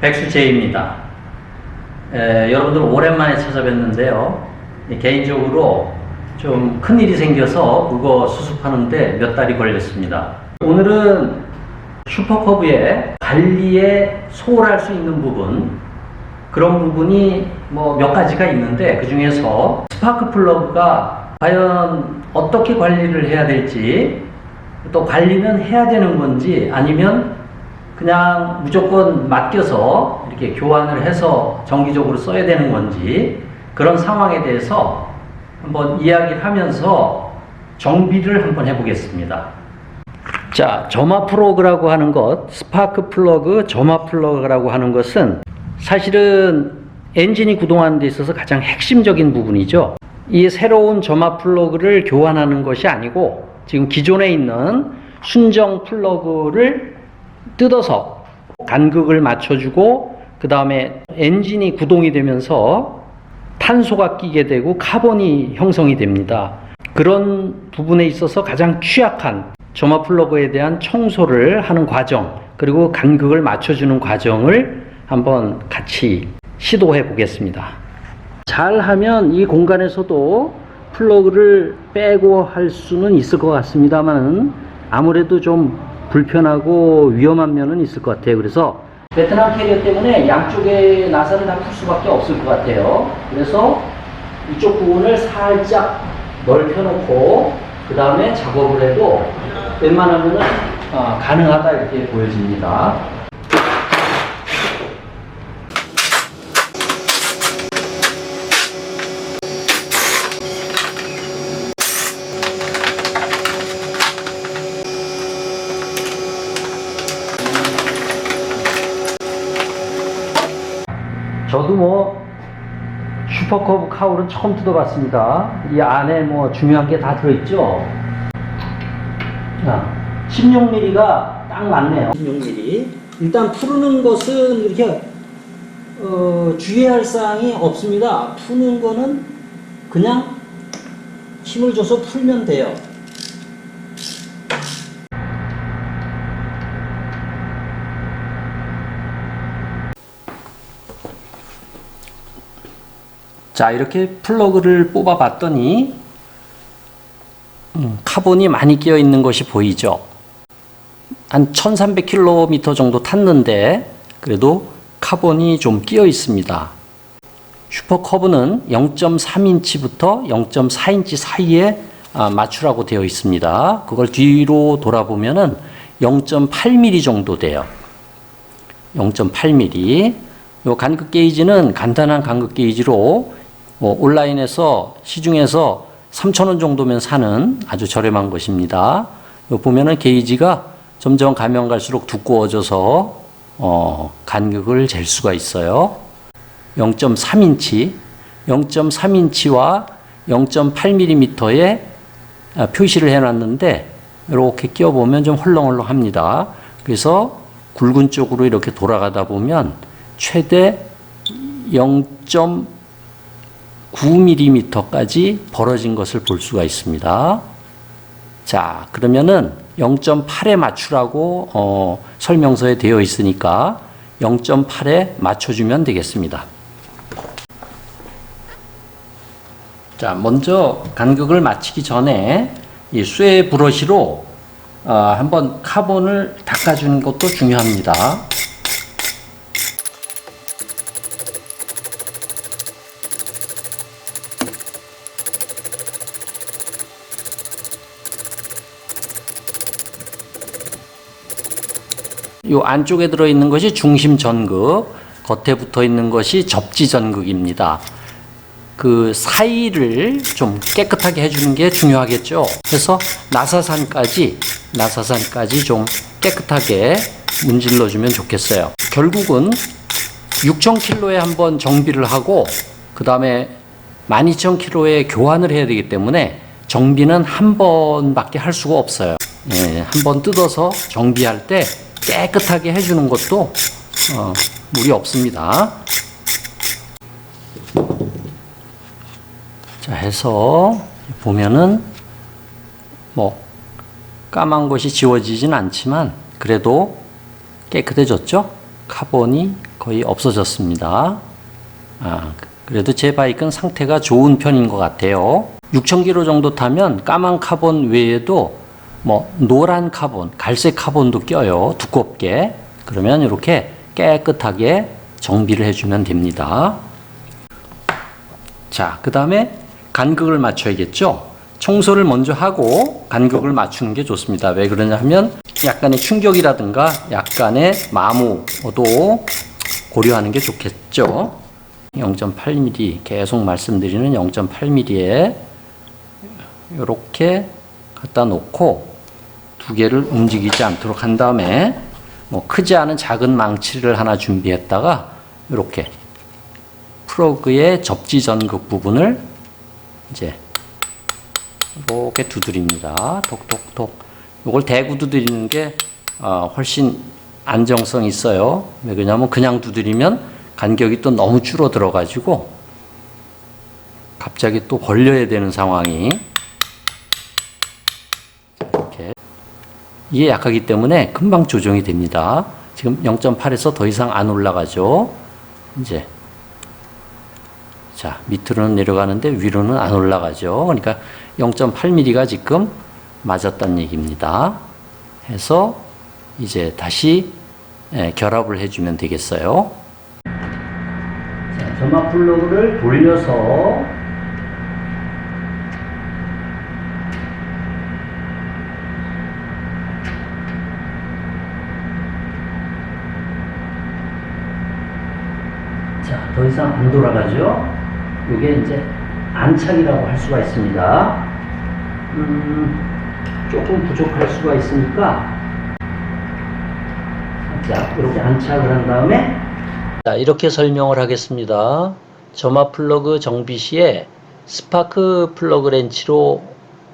백수재입니다. 에, 여러분들 오랜만에 찾아뵙는데요. 이 개인적으로 좀 큰일이 생겨서 그거 수습하는데 몇 달이 걸렸습니다. 오늘은 슈퍼커브의 관리에 소홀할 수 있는 부분, 그런 부분이 뭐 몇 가지가 있는데 그 중에서 스파크 플러그가 과연 어떻게 관리를 해야 될지 또 관리는 해야 되는 건지 아니면 그냥 무조건 맡겨서 이렇게 교환을 해서 정기적으로 써야 되는 건지 그런 상황에 대해서 한번 이야기를 하면서 정비를 한번 해보겠습니다. 자, 점화 플러그라고 하는 것, 스파크 플러그, 점화 플러그라고 하는 것은 사실은 엔진이 구동하는 데 있어서 가장 핵심적인 부분이죠. 이 새로운 점화 플러그를 교환하는 것이 아니고 지금 기존에 있는 순정 플러그를 뜯어서 간극을 맞춰주고 그 다음에 엔진이 구동이 되면서 탄소가 끼게 되고 카본이 형성이 됩니다. 그런 부분에 있어서 가장 취약한 점화 플러그에 대한 청소를 하는 과정 그리고 간극을 맞춰주는 과정을 한번 같이 시도해 보겠습니다. 잘하면 이 공간에서도 플러그를 빼고 할 수는 있을 것 같습니다만 아무래도 좀 불편하고 위험한 면은 있을 것 같아요. 그래서 베트남 캐리어 때문에 양쪽에 나사를 다 풀 수밖에 없을 것 같아요. 그래서 이쪽 부분을 살짝 넓혀놓고 그 다음에 작업을 해도 웬만하면은 어, 가능하다 이렇게 보여집니다. 저도 뭐 슈퍼커브 카울은 처음 뜯어봤습니다. 이 안에 뭐 중요한 게 다 들어있죠. 자, 16mm가 딱 맞네요. 16mm. 일단 푸르는 것은 이렇게 어, 주의할 사항이 없습니다. 푸는 거는 그냥 힘을 줘서 풀면 돼요. 자 이렇게 플러그를 뽑아 봤더니 음, 카본이 많이 끼어 있는 것이 보이죠? 한 1300km 정도 탔는데 그래도 카본이 좀 끼어 있습니다. 슈퍼커브는 0.3인치부터 0.4인치 사이에 아, 맞추라고 되어 있습니다. 그걸 뒤로 돌아보면은 0.8mm 정도 돼요. 0.8mm 요 간극 게이지는 간단한 간극 게이지로 뭐 온라인에서 시중에서 3,000원 정도면 사는 아주 저렴한 것입니다. 요 보면은 게이지가 점점 가면 갈수록 두꺼워져서 어, 간극을 잴 수가 있어요. 0.3인치, 0.3인치와 0.8mm에 아, 표시를 해놨는데 이렇게 끼워보면 좀 헐렁헐렁합니다. 그래서 굵은 쪽으로 이렇게 돌아가다 보면 최대 0. 9mm까지 벌어진 것을 볼 수가 있습니다. 자, 그러면은 0.8에 맞추라고 어, 설명서에 되어 있으니까 0.8에 맞춰주면 되겠습니다. 자, 먼저 간격을 맞추기 전에 이 쇠 브러시로 어, 한번 카본을 닦아주는 것도 중요합니다. 요 안쪽에 들어 있는 것이 중심 전극, 겉에 붙어 있는 것이 접지 전극입니다. 그 사이를 좀 깨끗하게 해주는 게 중요하겠죠. 그래서 나사산까지, 나사산까지 좀 깨끗하게 문질러주면 좋겠어요. 결국은 6,000km에 한번 정비를 하고, 그 다음에 12,000km에 교환을 해야 되기 때문에 정비는 한 번밖에 할 수가 없어요. 예, 한 번 뜯어서 정비할 때 깨끗하게 해주는 것도 어, 무리 없습니다. 자 해서 보면은 뭐 까만 것이 지워지진 않지만 그래도 깨끗해졌죠? 카본이 거의 없어졌습니다. 아, 그래도 제 바이크는 상태가 좋은 편인 것 같아요. 6,000km 정도 타면 까만 카본 외에도 뭐 노란 카본, 갈색 카본도 껴요. 두껍게. 그러면 이렇게 깨끗하게 정비를 해주면 됩니다. 자, 그 다음에 간극을 맞춰야겠죠? 청소를 먼저 하고 간극을 맞추는 게 좋습니다. 왜 그러냐 하면 약간의 충격이라든가 약간의 마모도 고려하는 게 좋겠죠. 0.8mm 계속 말씀드리는 0.8mm에 이렇게 갖다 놓고 두 개를 움직이지 않도록 한 다음에 뭐 크지 않은 작은 망치를 하나 준비했다가 이렇게 플러그의 접지 전극 부분을 이제 이렇게 두드립니다. 톡톡톡. 이걸 대구 두드리는 게 어, 훨씬 안정성 있어요. 왜 그러냐면 그냥 두드리면 간격이 또 너무 줄어들어 가지고 갑자기 또 벌려야 되는 상황이 이렇게 이게 약하기 때문에 금방 조정이 됩니다. 지금 0.8에서 더 이상 안 올라가죠. 이제 자, 밑으로는 내려가는데 위로는 안 올라가죠. 그러니까 0.8mm가 지금 맞았다는 얘기입니다. 해서 이제 다시 예, 결합을 해주면 되겠어요. 자, 점화 플러그를 돌려서 자, 더 이상 안 돌아가죠? 이게 이제 안착이라고 할 수가 있습니다. 음, 조금 부족할 수가 있으니까 자, 이렇게 안착을 한 다음에 자, 이렇게 설명을 하겠습니다. 점화 플러그 정비 시에 스파크 플러그 렌치로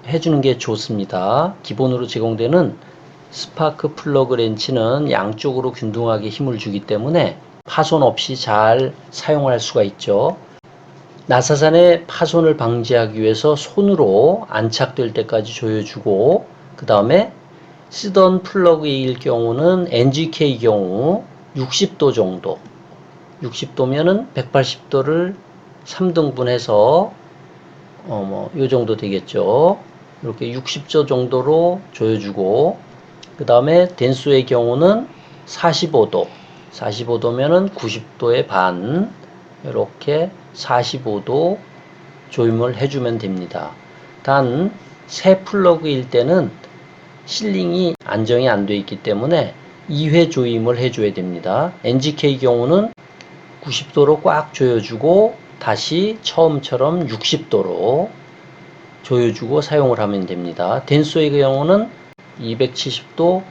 해주는 게 좋습니다. 기본으로 제공되는 스파크 플러그 렌치는 양쪽으로 균등하게 힘을 주기 때문에 파손 없이 잘 사용할 수가 있죠. 나사산의 파손을 방지하기 위해서 손으로 안착될 때까지 조여주고 그 다음에 쓰던 플러그일 경우는 NGK 경우 60도 정도 60도면은 180도를 3등분해서 어뭐 요 정도 되겠죠. 이렇게 60도 정도로 조여주고 그 다음에 den수의 경우는 45도 45도면은 90도의 반 이렇게 45도 조임을 해주면 됩니다. 단 새 플러그일 때는 실링이 안정이 안 되어 있기 때문에 2회 조임을 해줘야 됩니다. NGK 경우는 90도로 꽉 조여주고 다시 처음처럼 60도로 조여주고 사용을 하면 됩니다. 덴소의 경우는 270도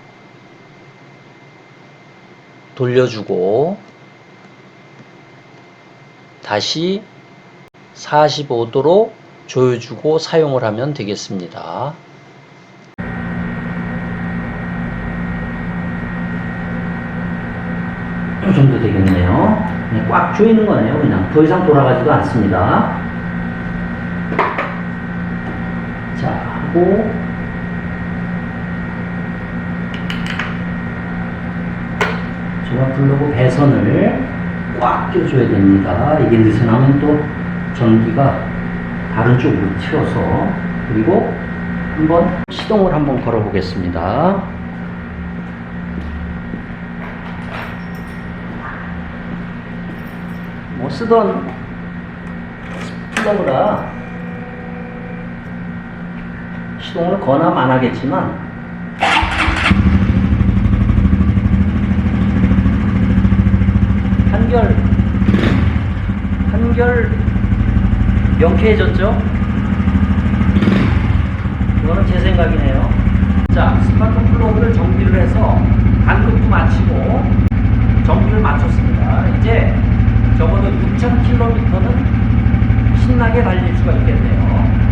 돌려주고 다시 45도로 조여주고 사용을 하면 되겠습니다. 이 정도 되겠네요. 네, 꽉 조이는 거네요. 그냥 더 이상 돌아가지도 않습니다. 자, 하고 제가 블로그 배선을 꽉 껴줘야 됩니다. 이게 느슨하면 또 전기가 다른 쪽으로 튀어서 그리고 한번 시동을 한번 걸어 보겠습니다. 뭐 쓰던 플러그라 시동을 거나 안 하겠지만 한결 한결 명쾌해졌죠? 이거는 제 생각이네요. 자, 스파크 플러그를 정비를 해서 간극도 마치고 정비를 마쳤습니다. 이제 적어도 6,000km는 신나게 달릴 수가 있겠네요.